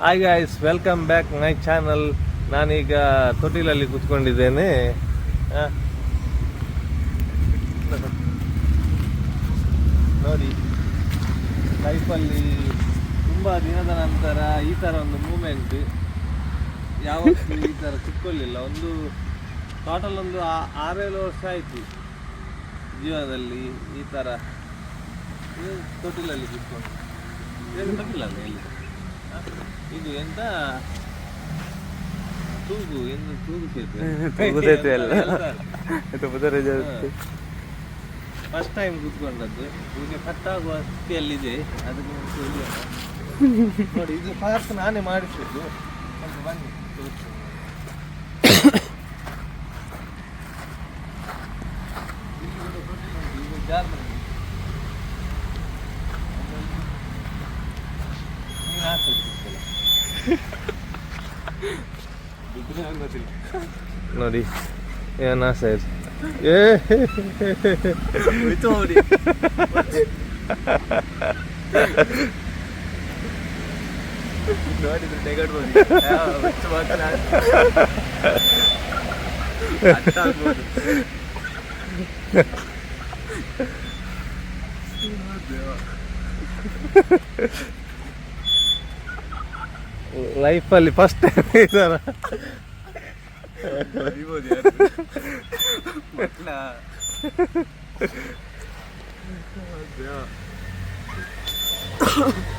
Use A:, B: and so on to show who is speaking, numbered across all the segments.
A: Hi guys welcome back my channel ನಾನೀಗ ತೊಟ್ಟಿಲಲ್ಲಿ ಕೂತ್ಕೊಂಡಿದ್ದೇನೆ. ನೋಡಿ ಲೈಫಲ್ಲಿ ತುಂಬ ದಿನದ ನಂತರ ಈ ಥರ ಒಂದು ಮೂಮೆಂಟ್ ಯಾವತ್ತೂ ಈ ಥರ ಸಿಕ್ಕೊಳ್ಳಿಲ್ಲ ಒಂದು ಟೋಟಲ್ ಒಂದು ಆರೇಳು ವರ್ಷ ಆಯಿತು ಜೀವನದಲ್ಲಿ ಈ ಥರ ತೊಟ್ಟಿಲಲ್ಲಿ ಕೂತ್ಕೊಂಡು ತೊಟ್ಟಿಲಲ್ಲ ಎಲ್ಲಿ? ಇದು ಎಂತ? ತೂಗು ಎಂದು ತೂಗು
B: ತೂಗುದೈತೆ ಎಲ್ಲ.
A: ಫಸ್ಟ್ ಟೈಮ್ ಕೂತ್ಕೊಂಡದ್ದು. ಈಗ ಕಟ್ಟಾಗುವ ಸ್ಥಿತಿಯಲ್ಲಿದೆ. ಅದಕ್ಕೆ ಅಲ್ಲ. ನೋಡಿ ಇದು ಪಾರ್ಕ್ ನಾನೇ ಮಾಡಿಸಿದ್ದು. ಬನ್ನಿ ತೋರಿಸ್ತೇನೆ. ನೋಡಿ ಏನ ಸೈಜ್ ಏ
B: ನೋಡಿದ್ರೆ ನೆಗಡ್ಬೋದು
A: ಲೈಫಲ್ಲಿ ಫಸ್ಟ್ ಟೈಮ್ ಈ ಥರ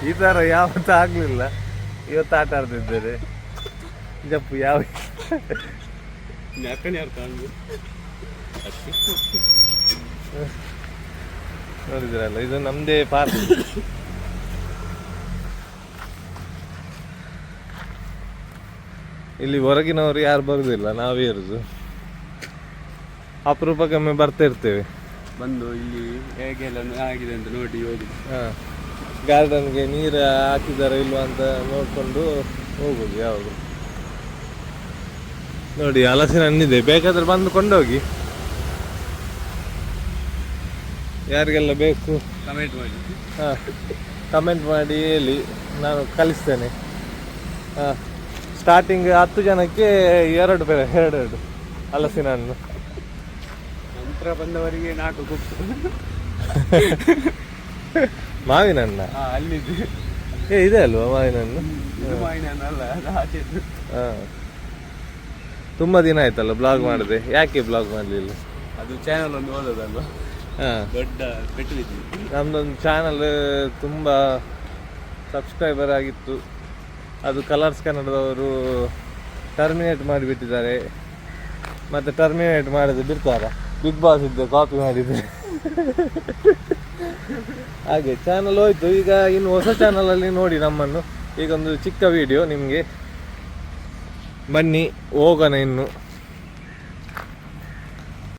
A: ಈ ಥರ ಯಾವತ್ತೂ ಆಗಲಿಲ್ಲ. ಇವತ್ತು ಆಟ ಆಡ್ತಿದ್ದಾರೆ. ಜಪ್ಪು ಯಾವ ನೋಡಿದ್ರಲ್ಲ ಇದು ನಮ್ಮದೇ ಪಾರ್ಕ್ ಇಲ್ಲಿ ಹೊರಗಿನವರು ಯಾರು ಬರುದಿಲ್ಲ ನಾವೇ ಇರುದು. ಅಪರೂಪಕ್ಕೊಮ್ಮೆ ಬರ್ತಾ ಇರ್ತೇವೆ
B: ಬಂದು ಇಲ್ಲಿ ಹೇಗೆಲ್ಲ ಆಗಿದೆ ಅಂತ ನೋಡಿ ಹೋಗಿ.
A: ಗಾರ್ಡನ್ಗೆ ನೀರು ಹಾಕಿದಾರ ಇಲ್ವಾ ಅಂತ ನೋಡ್ಕೊಂಡು ಹೋಗುದು ಯಾವಾಗ ನೋಡಿ ಹಲಸಿನ ಹಣ್ಣಿದೆ ಬೇಕಾದ್ರೆ ಬಂದು ಕೊಂಡೋಗಿ. ಯಾರಿಗೆಲ್ಲ ಬೇಕು?
B: ಕಮೆಂಟ್ ಮಾಡಿ.
A: ಹಾಂ ಕಮೆಂಟ್ ಮಾಡಿ ಹೇಳಿ ನಾನು ಕಲಿಸ್ತೇನೆ. ಹಾಂ. ಸ್ಟಾರ್ಟಿಂಗ್ ಹತ್ತು ಜನಕ್ಕೆ ಎರಡು ಬೇರೆ ಎರಡೆರಡು ಎರಡು ಹಲಸಿನ ಹಣ್ಣು
B: ನಂತರ ಬಂದವರಿಗೆ ನಾಲ್ಕು ಗುಪ್ತು.
A: ಮಾವಿನ ಹಣ್ಣ
B: ಅಲ್ಲಿ
A: ಏ ಇದೆ ಅಲ್ವಾ ಮಾವಿನ ಹಣ್ಣು
B: ಮಾವಿನ ಹಣ್ಣು ಅಲ್ಲ
A: ಹಾಂ. ತುಂಬ ದಿನ ಆಯ್ತಲ್ಲ ಬ್ಲಾಗ್ ಮಾಡಿದೆ. ಯಾಕೆ ಬ್ಲಾಗ್ ಮಾಡಲಿಲ್ಲ?
B: ಅದು ಚಾನಲ್ ಒಂದು ಓದೋದಲ್ವಾ?
A: ಹಾಂ.
B: ದೊಡ್ಡ ಪೆಟ್ಟು
A: ನಮ್ದೊಂದು ಚಾನಲ್ ತುಂಬ ಸಬ್ಸ್ಕ್ರೈಬರ್ ಆಗಿತ್ತು. ಅದು ಕಲರ್ಸ್ ಕನ್ನಡದವರು ಟರ್ಮಿನೇಟ್ ಮಾಡಿಬಿಟ್ಟಿದ್ದಾರೆ. ಮತ್ತು ಟರ್ಮಿನೇಟ್ ಮಾಡಿದ್ರೆ ಬಿಡ್ತಾರ? ಬಿಗ್ ಬಾಸ್ ಇದ್ದ ಕಾಪಿ ಮಾಡಿದ್ರೆ. ಹಾಗೆ ಚಾನಲ್ ಹೋಯ್ತು. ಈಗ ಇನ್ನು ಹೊಸ ಚಾನಲಲ್ಲಿ ನೋಡಿ ನಮ್ಮನ್ನು. ಈಗ ಒಂದು ಚಿಕ್ಕ ವಿಡಿಯೋ ನಿಮಗೆ. ಬನ್ನಿ, ಹೋಗೋಣ ಇನ್ನು.